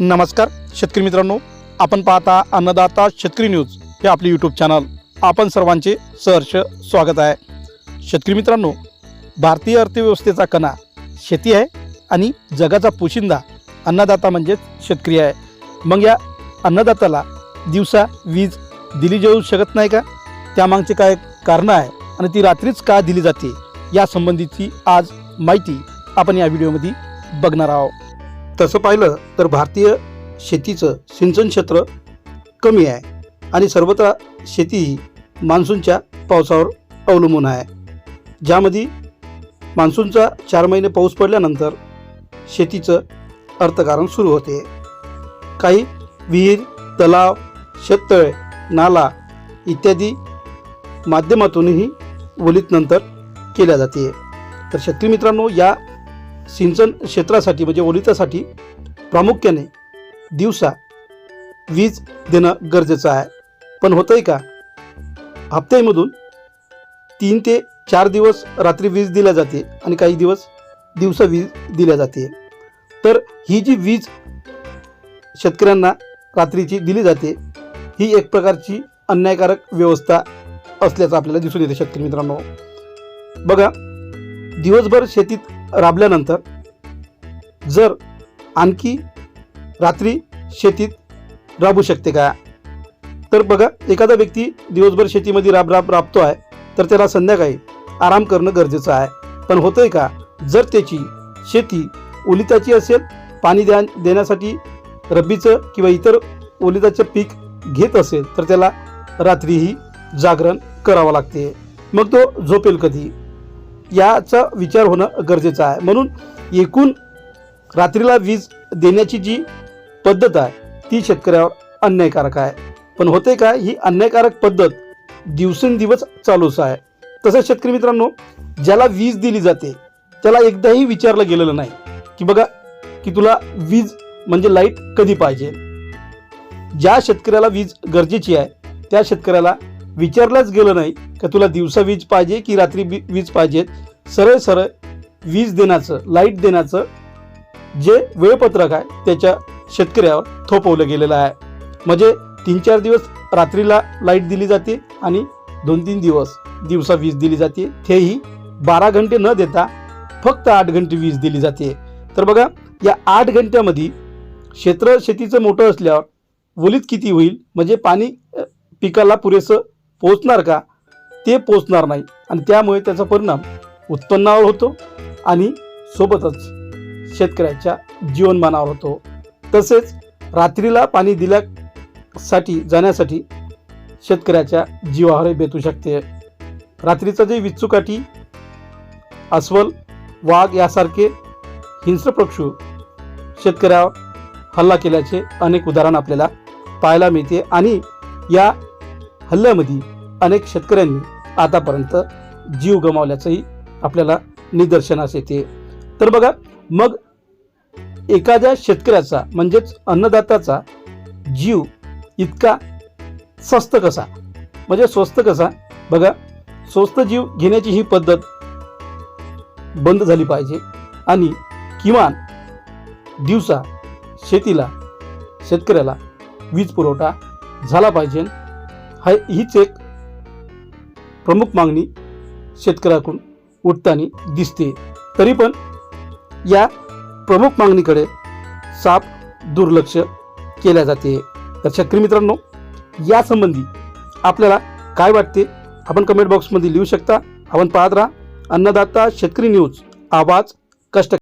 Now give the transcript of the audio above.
नमस्कार शेतकरी मित्रांनो. आपण पाहता अन्नदाता शेतकरी न्यूज हे आपले यूट्यूब चॅनल आपण सर्वांचे सहर्ष स्वागत आहे. शेतकरी मित्रांनो भारतीय अर्थव्यवस्थेचा कणा शेती आहे आणि जगाचा पोशिंदा अन्नदाता म्हणजेच शेतकरी आहे. मग या अन्नदात्याला दिवसा वीज दिली जाऊ शकत नाही का? त्यामागचे काय कारणं आहे आणि ती रात्रीच का दिली जाते? यासंबंधीची आज माहिती आपण या व्हिडिओमध्ये बघणार आहोत. तसं पाहिलं तर भारतीय शेतीचं सिंचन क्षेत्र कमी आहे आणि सर्वत्र शेती ही मान्सूनच्या पावसावर अवलंबून आहे. ज्यामध्ये मान्सूनचा चार महिने पाऊस पडल्यानंतर शेतीचं अर्थकारण सुरू होते. काही विहीर तलाव शेततळे नाला इत्यादी माध्यमातूनही वलित नंतर केल्या जाते. तर शेतकरी मित्रांनो या सिंचन क्षेत्रासाठी म्हणजे ओलितासाठी प्रामुख्याने दिवसा वीज देणं गरजेचं आहे. पण होतं आहे का? हप्त्यामधून तीन ते चार दिवस रात्री वीज दिल्या जाते आणि काही दिवस दिवसा वीज दिल्या जाते. तर ही जी वीज शेतकऱ्यांना रात्रीची दिली जाते ही एक प्रकारची अन्यायकारक व्यवस्था असल्याचं आपल्याला दिसून येते शेतकरी मित्रांनो. बघा दिवसभर शेतीत राबल्यानंतर जर आणखी रात्री शेतीत राबू शकते का? तर बघा एखादा व्यक्ती दिवसभर शेतीमध्ये राब राब राबतो आहे तर त्याला संध्याकाळी आराम करणं गरजेचं आहे. पण होतंय का? जर त्याची शेती ओलिताची असेल पाणी द्या देण्यासाठी रब्बीचं किंवा इतर ओलिताचं पीक घेत असेल तर त्याला रात्रीही जागरण करावं लागते. मग तो झोपेल कधी? याचा विचार होणं गरजेचं आहे. म्हणून एकूण रात्रीला वीज देण्याची जी पद्धत आहे ती शेतकऱ्यावर अन्यायकारक आहे. पण होते काय ही अन्यायकारक पद्धत दिवसेंदिवस चालूच आहे. तसंच शेतकरी मित्रांनो ज्याला वीज दिली जाते त्याला एकदाही विचारलं गेलेलं नाही की बघा की तुला वीज म्हणजे लाइट कधी पाहिजे? ज्या शेतकऱ्याला वीज गरजेची आहे त्या शेतकऱ्याला विचारलंच गेलं नाही का तुला दिवसा वीज पाहिजे की रात्री वीज पाहिजे? सरळ सरळ वीज देण्याचं लाइट देण्याचं जे वेळपत्रक आहे त्याच्या शेतकऱ्यावर थोपवलं गेलेलं आहे. म्हणजे तीन चार दिवस रात्रीला लाइट दिली जाते आणि दोन तीन दिवस दिवसा वीज दिली जाते. तेही बारा घंटे न देता फक्त आठ घंटे वीज दिली जाते. तर बघा या आठ घंट्यामध्ये क्षेत्र शेतीचं मोठं असल्यावर वलीत किती होईल? म्हणजे पाणी पिकाला पुरेसं पोचणार का? ते पोचणार नाही. आणि त्यामुळे त्याचा परिणाम उत्पन्नावर होतो आणि सोबतच शेतकऱ्याच्या जीवनमानावर होतो. तसेच रात्रीला पाणी दिल्यासाठी जाण्यासाठी शेतकऱ्याच्या जीवावर बेतू शकते. रात्रीचं जे विचुकाठी अस्वल वाघ यासारखे हिंस्र पक्षू शेतकऱ्यावर हल्ला केल्याचे अनेक उदाहरण आपल्याला पाहायला मिळते आणि या हल्ल्यामध्ये अनेक शेतकऱ्यांनी आतापर्यंत जीव गमावल्याचंही आपल्याला निदर्शनास येते. तर बघा मग एखाद्या शेतकऱ्याचा म्हणजेच अन्नदात्याचा जीव इतका स्वस्त कसा? म्हणजे स्वस्त कसा? बघा स्वस्त जीव घेण्याची ही पद्धत बंद झाली पाहिजे. आणि किमान दिवसा शेतीला शेतकऱ्याला वीज पुरवठा झाला पाहिजे. हा हीच एक प्रमुख मागणी शेतकऱ्याकडून उठताना दिसते. तरी पण या प्रमुख मागणीकडे साफ दुर्लक्ष केल्या जाते. तर शेतकरी मित्रांनो यासंबंधी आपल्याला काय वाटते? आपण कमेंट बॉक्समध्ये लिहू शकता. आपण पाहत राहा. अन्नदाता शेतकरी न्यूज. आवाज कष्ट